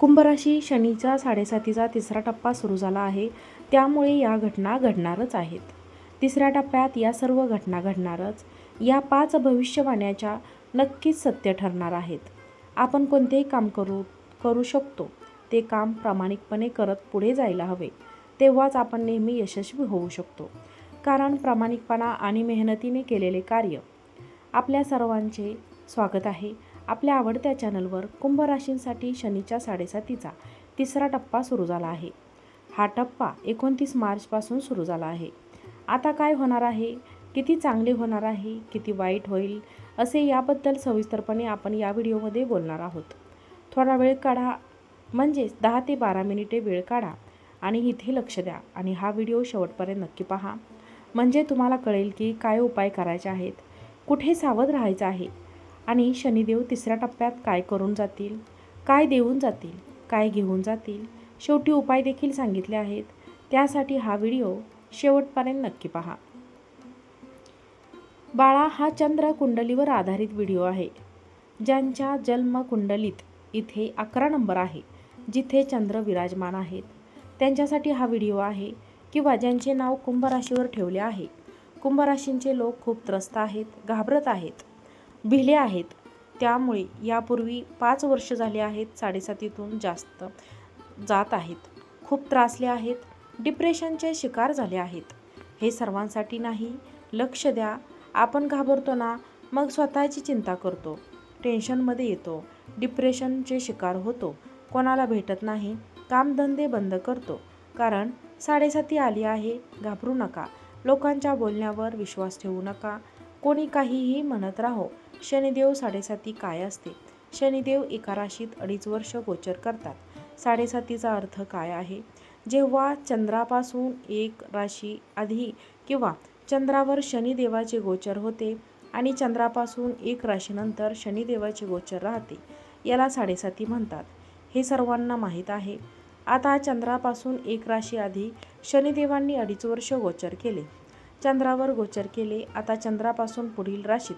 कुंभराशी शनीचा साडेसातीचा तिसरा टप्पा सुरू झाला आहे. त्यामुळे या घटना घडणारच आहेत. तिसऱ्या टप्प्यात या सर्व घटना घडणारच. या पाच भविष्यवाण्याच्या नक्कीच सत्य ठरणार आहेत. आपण कोणतेही काम करू करू शकतो. ते काम प्रामाणिकपणे करत पुढे जायला हवे. तेव्हाच आपण नेहमी यशस्वी होऊ शकतो. कारण प्रामाणिकपणा आणि मेहनतीने केलेले कार्य आपल्या सर्वांचे स्वागत आहे. आपल्या आवडत्या चॅनलवर कुंभ राशींसाठी शनीच्या साडेसातीचा तिसरा टप्पा सुरू झाला आहे. हा टप्पा एकोणतीस मार्चपासून सुरू झाला आहे. आता काय होणार आहे? किती चांगले होणार आहे? किती वाईट होईल? असे याबद्दल सविस्तरपणे आपण या व्हिडिओमध्ये बोलणार आहोत. थोडा वेळ काढा म्हणजेच दहा ते बारा मिनिटे वेळ काढा आणि इथे लक्ष द्या आणि हा व्हिडिओ शेवटपर्यंत नक्की पहा. म्हणजे तुम्हाला कळेल की काय उपाय करायचे आहेत कुठे सावध राहायचं आहे आणि शनिदेव तिसऱ्या टप्प्यात काय करून जातील? काय देऊन जातील? काय घेऊन जातील? शेवटी उपाय देखील सांगितले आहेत. त्यासाठी हा व्हिडिओ शेवटपर्यंत नक्की पहा. बाळा हा चंद्र कुंडलीवर आधारित व्हिडिओ आहे. ज्यांच्या जन्म कुंडलीत इथे अकरा नंबर आहे जिथे चंद्र विराजमान आहेत. त्यांच्यासाठी हा व्हिडिओ आहे किंवा ज्यांचे नाव कुंभराशीवर ठेवले आहे. कुंभराशींचे लोक खूप त्रस्त आहेत घाबरत आहेत. भिले आहेत. त्यामुळे यापूर्वी पाच वर्ष झाले आहेत साडेसातीतून जास्त जात आहेत. खूप त्रासले आहेत. डिप्रेशनचे शिकार झाले आहेत. हे सर्वांसाठी नाही. लक्ष द्या. आपण घाबरतो ना मग स्वतःची चिंता करतो. टेन्शनमध्ये येतो. डिप्रेशनचे शिकार होतो. कोणाला भेटत नाही. कामधंदे बंद करतो. कारण साडेसाती आली आहे. घाबरू नका. लोकांच्या बोलण्यावर विश्वास ठेवू नका. कोणी काहीही म्हणत राहो. शनिदेव साडेसाती काय असते? शनिदेव एका राशीत अडीच वर्ष गोचर करतात. साडेसातीचा अर्थ काय आहे? जेव्हा चंद्रापासून एक राशी आधी किंवा चंद्रावर शनिदेवाचे गोचर होते आणि चंद्रापासून एक राशीनंतर शनिदेवाचे गोचर राहते याला साडेसाती म्हणतात. हे सर्वांना माहीत आहे. आता चंद्रापासून एक राशी आधी शनिदेवांनी अडीच वर्ष गोचर केले. चंद्रावर गोचर केले आता चंद्रापासून पुढील राशीत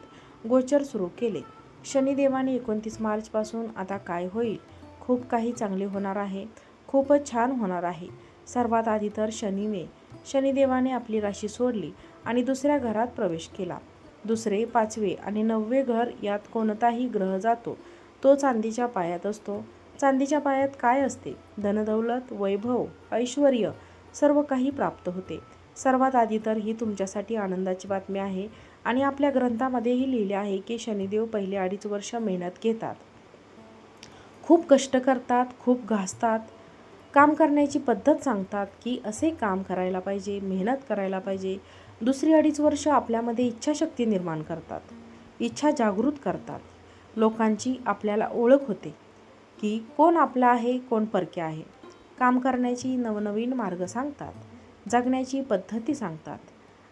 गोचर सुरू केले. शनिदेवाने एकोणतीस मार्चपासून आता काय होईल? खूप काही चांगले होणार आहे. खूपच छान होणार आहे. सर्वात आधी तर शनीने शनिदेवाने आपली राशी सोडली आणि दुसऱ्या घरात प्रवेश केला. दुसरे पाचवे आणि नववे घर यात कोणताही ग्रह जातो. तो चांदीच्या पायात असतो. चांदीच्या पायात काय असते? धनदौलत वैभव ऐश्वर सर्व काही प्राप्त होते. सर्वात आधी तर ही तुमच्यासाठी आनंदाची बातमी आहे आणि आपल्या ग्रंथामध्येही लिहिले आहे की शनिदेव पहिले अडीच वर्ष मेहनत घेतात. खूप कष्ट करतात खूप घासतात. काम करण्याची पद्धत सांगतात की असे काम करायला पाहिजे मेहनत करायला पाहिजे. दुसरी अडीच वर्ष आपल्यामध्ये इच्छाशक्ती निर्माण करतात इच्छा जागृत करतात. लोकांची आपल्याला ओळख होते की कोण आपला आहे कोण परके आहे. काम करण्याची नवनवीन मार्ग सांगतात. जगण्याची पद्धती सांगतात.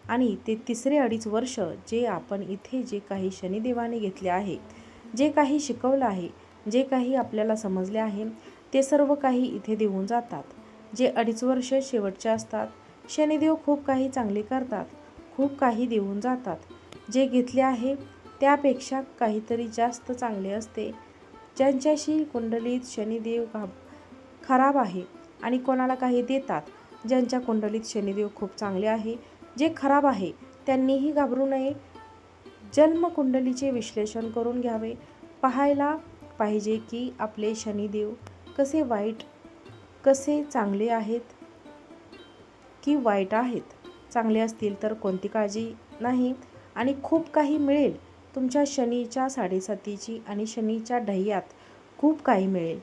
आणि ते तिसरे अडीच वर्ष जे आपण इथे जे काही शनिदेवाने घेतले आहे जे काही शिकवलं आहे जे काही आपल्याला समजले आहे ते सर्व काही इथे देऊन जातात. जे अडीच वर्ष शेवटचे असतात शनिदेव खूप काही चांगले करतात खूप काही देऊन जातात. जे घेतले आहे त्यापेक्षा काहीतरी जास्त चांगले असते. ज्यांच्याशी कुंडलीत शनिदेव खराब आहे आणि कोणाला काही देतात ज्यांच्या कुंडलीत शनिदेव खूप चांगले आहे जे खराब आहे त्यांनीही घाबरू नये. जन्मकुंडलीचे विश्लेषण करून घ्यावे. पाहायला पाहिजे की आपले शनिदेव कसे वाईट कसे चांगले आहेत की वाईट आहेत. चांगले असतील तर कोणती काळजी नाही. आणि खूप काही मिळेल. तुमच्या शनीच्या साडेसातीची आणि शनीच्या ढह्यात खूप काही मिळेल.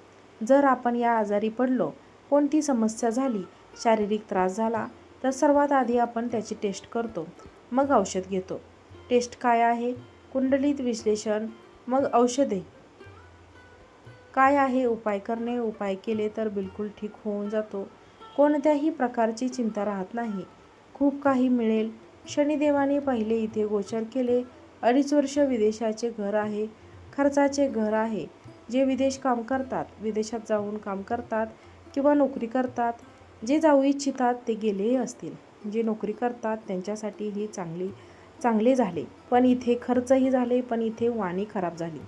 जर आपण या आजारी पडलो कोणती समस्या झाली शारीरिक त्रास झाला तर सर्वात आधी आपण त्याची टेस्ट करतो मग औषध घेतो. टेस्ट काय आहे? कुंडलीत विश्लेषण मग औषधे. काय आहे? उपाय करणे उपाय केले तर बिलकुल ठीक होऊन जातो. कोणत्याही प्रकारची चिंता राहत नाही. खूप काही मिळेल. शनिदेवाने पहिले इथे गोचर केले. अडीच वर्ष विदेशाचे घर आहे. खर्चाचे घर आहे. जे विदेश काम करतात विदेशात जाऊन काम करतात किंवा नोकरी करतात जे जाऊ इच्छितात ते गेलेही असतील. जे नोकरी करतात त्यांच्यासाठी ही चांगली चांगले झाले. पण इथे खर्चही झाले पण इथे वाणी खराब झाली.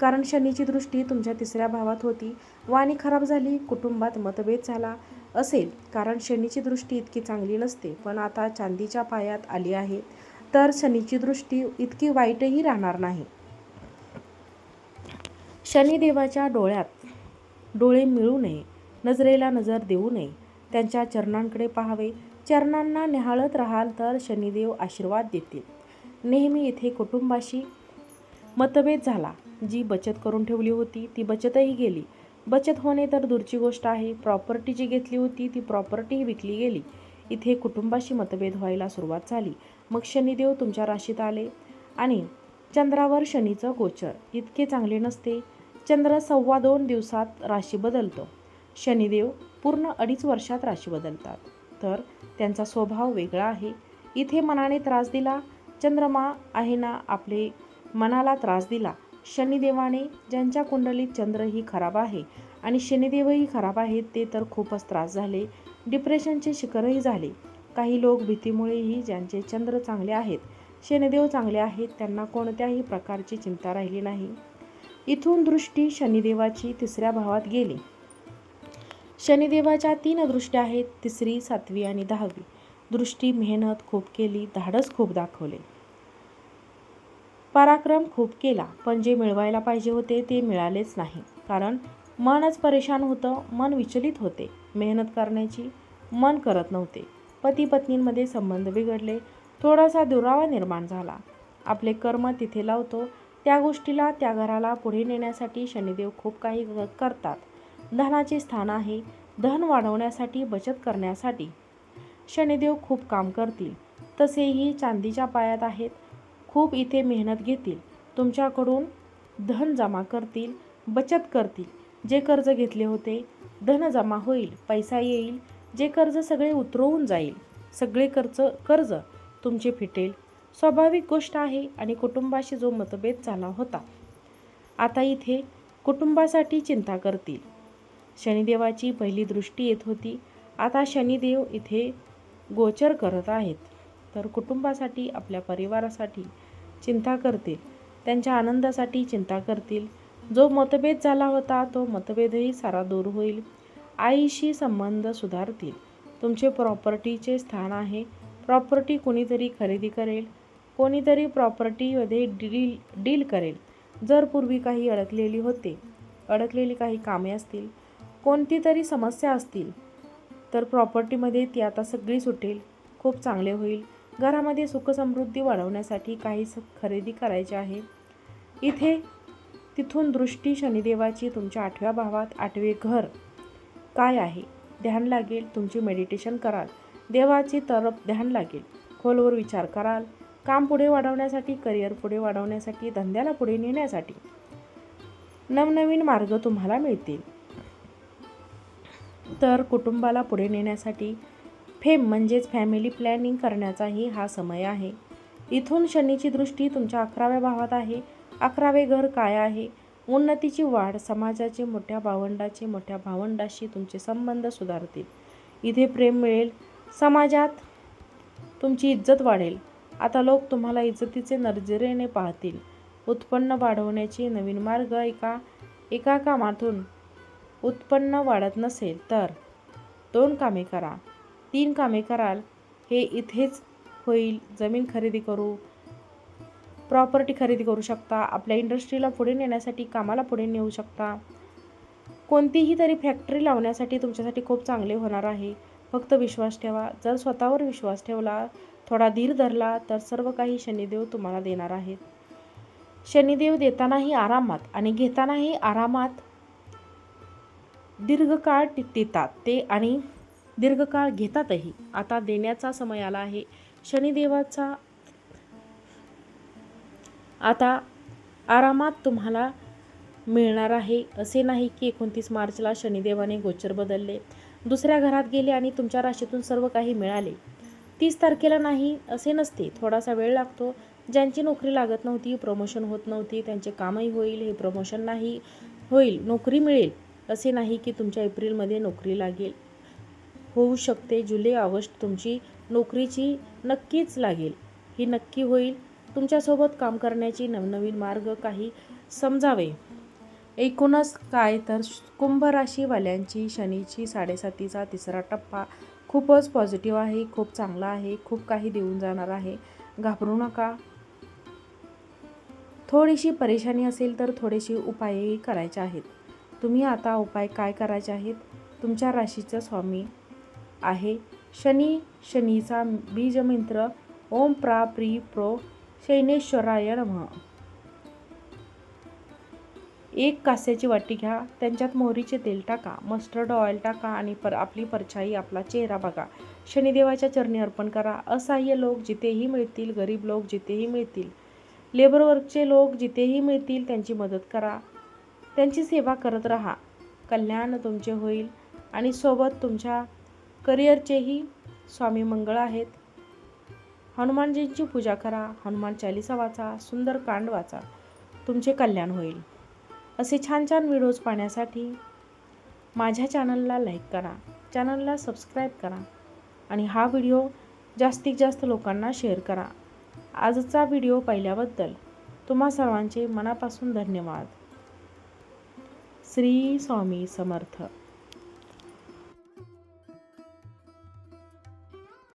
कारण शनीची दृष्टी तुमच्या तिसऱ्या भावात होती. वाणी खराब झाली कुटुंबात मतभेद झाला असेल. कारण शनीची दृष्टी इतकी चांगली नसते पण आता चांदीच्या पायात आली आहे. तर शनीची दृष्टी इतकी वाईटही राहणार नाही. शनिदेवाच्या डोळ्यात डोळे मिळू नये नजरेला नजर देऊ नये. त्यांच्या चरणांकडे पाहावे. चरणांना निहाळत राहाल तर शनिदेव आशीर्वाद देतील. नेहमी इथे कुटुंबाशी मतभेद झाला. जी बचत करून ठेवली होती ती बचतही गेली. बचत होणे तर दूरची गोष्ट आहे. प्रॉपर्टी जी घेतली होती ती प्रॉपर्टीही विकली गेली. इथे कुटुंबाशी मतभेद व्हायला सुरुवात झाली. मग शनिदेव तुमच्या राशीत आले आणि चंद्रावर शनीचं गोचर. इतके चांगले नसते. चंद्र सव्वा दोन दिवसात राशी बदलतो. शनिदेव पूर्ण अडीच वर्षात राशी बदलतात. तर त्यांचा स्वभाव वेगळा आहे. इथे मनाने त्रास दिला चंद्रमा आहे ना आपले मनाला त्रास दिला. शनिदेवाने ज्यांच्या कुंडलीत चंद्रही खराब आहे आणि शनिदेवही खराब आहेत ते तर खूपच त्रास झाले. डिप्रेशनचे शिखरही झाले. काही लोक भीतीमुळेही ज्यांचे चंद्र चांगले आहेत शनिदेव चांगले आहेत त्यांना कोणत्याही प्रकारची चिंता राहिली नाही. इथून दृष्टी शनिदेवाची तिसऱ्या भावात गेली. शनिदेवाच्या तीन दृष्ट्या आहेत तिसरी सातवी आणि दहावी. दृष्टी मेहनत खूप केली धाडस खूप दाखवले. पराक्रम खूप केला पण जे मिळवायला पाहिजे होते ते मिळालेच नाही. कारण मनच परेशान होतं मन विचलित होते. मेहनत करण्याची मन करत नव्हते. पती पत्नींमध्ये संबंध बिघडले थोडासा दुरावा निर्माण झाला. आपले कर्म तिथे लावतो त्या गोष्टीला त्या घराला पुढे नेण्यासाठी शनिदेव खूप काही करतात. धनाचे स्थान आहे. धन वाढवण्यासाठी बचत करण्यासाठी. शनिदेव खूप काम करतील. तसेही चांदीच्या पायात आहेत. खूप इथे मेहनत घेतील. तुमच्याकडून धन जमा करतील बचत करतील. जे कर्ज घेतले होते धन जमा होईल. पैसा येईल. जे कर्ज सगळे उतरवून जाईल. सगळे कर्ज कर्ज तुमचे फिटेल. स्वाभाविक गोष्ट आहे आणि कुटुंबाशी जो मतभेद झाला होता. आता इथे कुटुंबासाठी चिंता करतील. शनिदेवाची पहिली दृष्टी येत होती. आता शनिदेव इथे गोचर करत आहेत. तर कुटुंबासाठी आपल्या परिवारासाठी चिंता करतील. त्यांच्या आनंदासाठी चिंता करतील. जो मतभेद झाला होता तो मतभेदही सारा दूर होईल. आईशी संबंध सुधारतील. तुमचे प्रॉपर्टीचे स्थान आहे. प्रॉपर्टी कोणीतरी खरेदी करेल. कोणीतरी प्रॉपर्टीमध्ये डील डील करेल. जर पूर्वी काही अडकलेली होते अडकलेली काही कामे असतील कोणती तरी समस्या असतील तर प्रॉपर्टीमध्ये ती आता सगळी सुटेल खूप चांगले होईल. घरामध्ये सुखसमृद्धी वाढवण्यासाठी काही स खरेदी करायचे आहे. इथे तिथून दृष्टी शनिदेवाची तुमच्या आठव्या भावात आठवे घर काय आहे? ध्यान लागेल तुमची मेडिटेशन कराल. देवाची तरफ ध्यान लागेल. खोलवर विचार कराल. काम पुढे वाढवण्यासाठी करिअर पुढे वाढवण्यासाठी धंद्याला पुढे नेण्यासाठी. नवनवीन मार्ग तुम्हाला मिळतील. तर कुटुंबाला पुढे नेण्यासाठी फेम म्हणजेच फॅमिली प्लॅनिंग करण्याचाही हा समय आहे. इथून शनीची दृष्टी तुमच्या अकराव्या भावात आहे. अकरावे घर काय आहे? उन्नतीची वाढ समाजाचे मोठ्या भावंडाचे मोठ्या भावंडाशी तुमचे संबंध सुधारतील. इथे प्रेम मिळेल. समाजात तुमची इज्जत वाढेल. आता लोक तुम्हाला इज्जतीचे नजरेने पाहतील. उत्पन्न वाढवण्याचे नवीन मार्ग एका एका कामातून उत्पन्न वाढत नसेल तर. दोन कामे करा. तीन कामे कराल हे इथेच होईल. जमीन खरेदी करू प्रॉपर्टी खरेदी करू शकता. आपल्या इंडस्ट्रीला पुढे नेण्यासाठी कामाला पुढे नेऊ शकता. कोणतीही तरी फॅक्टरी लावण्यासाठी तुमच्यासाठी खूप चांगले होणार आहे. फक्त विश्वास ठेवा. जर स्वतःवर विश्वास ठेवला थोडा धीर धरला तर सर्व काही शनिदेव तुम्हाला देणार आहेत. शनिदेव देतानाही आरामात आणि घेतानाही आरामात दीर्घकाळ टिकतात ते आणि दीर्घकाळ घेतातही. आता देण्याचा समय आला आहे. शनिदेवाचा आता आरामात तुम्हाला मिळणार आहे. असे नाही की एकोणतीस मार्चला शनिदेवाने गोचर बदलले. दुसऱ्या घरात गेले आणि तुमच्या राशीतून सर्व काही मिळाले. तीस तारखेला नाही असे नसते. थोडासा वेळ लागतो. ज्यांची नोकरी लागत नव्हती प्रमोशन होत नव्हती त्यांचे कामही होईल. हे प्रमोशन नाही होईल. नोकरी मिळेल. असे नाही की तुमच्या एप्रिलमध्ये नोकरी लागेल. होऊ शकते जुलै ऑगस्ट तुमची नोकरीची नक्कीच लागेल. ही नक्की होईल. तुमच्यासोबत काम करण्याची नवनवीन मार्ग काही समजावे. एकूणच काय तर कुंभ राशीवाल्यांची शनीची साडेसातीचा तिसरा टप्पा खूपच पॉझिटिव्ह आहे खूप चांगला आहे खूप काही देऊन जाणार आहे. घाबरू नका. थोडीशी परेशानी असेल तर थोडेसे उपायही करायचे आहेत. तुम्ही आता उपाय काय करायचे आहेत? तुमच्या राशीचं स्वामी आहे. शनी शनीचा बीजमंत्र. ओम प्रा प्री प्रो शैनेश्वराय नमः. एक कास्याची वाटी घ्या. त्यांच्यात मोहरीचे तेल टाका. मस्टर्ड ऑइल टाका आणि पर आपली परछाई आपला चेहरा बघा. शनिदेवाच्या चरणी अर्पण करा. असहाय्य लोक जिथेही मिळतील गरीब लोक जिथेही मिळतील लेबर वर्कचे लोक जिथेही मिळतील त्यांची मदत करा. त्यांची सेवा करत राहा. कल्याण तुमचे होईल आणि सोबत तुमच्या करिअरचेही स्वामी मंगळ आहेत. हनुमानजींची पूजा करा हनुमान चालिसा वाचा सुंदर कांड वाचा. तुमचे कल्याण होईल. असे छान छान व्हिडिओज पाहण्यासाठी माझ्या चॅनलला लाईक करा. चॅनलला सबस्क्राईब करा आणि हा व्हिडिओ जास्तीत जास्त लोकांना शेअर करा. आजचा व्हिडिओ पाहिल्याबद्दल तुम्हा सर्वांचे मनापासून धन्यवाद. श्री स्वामी समर्थ.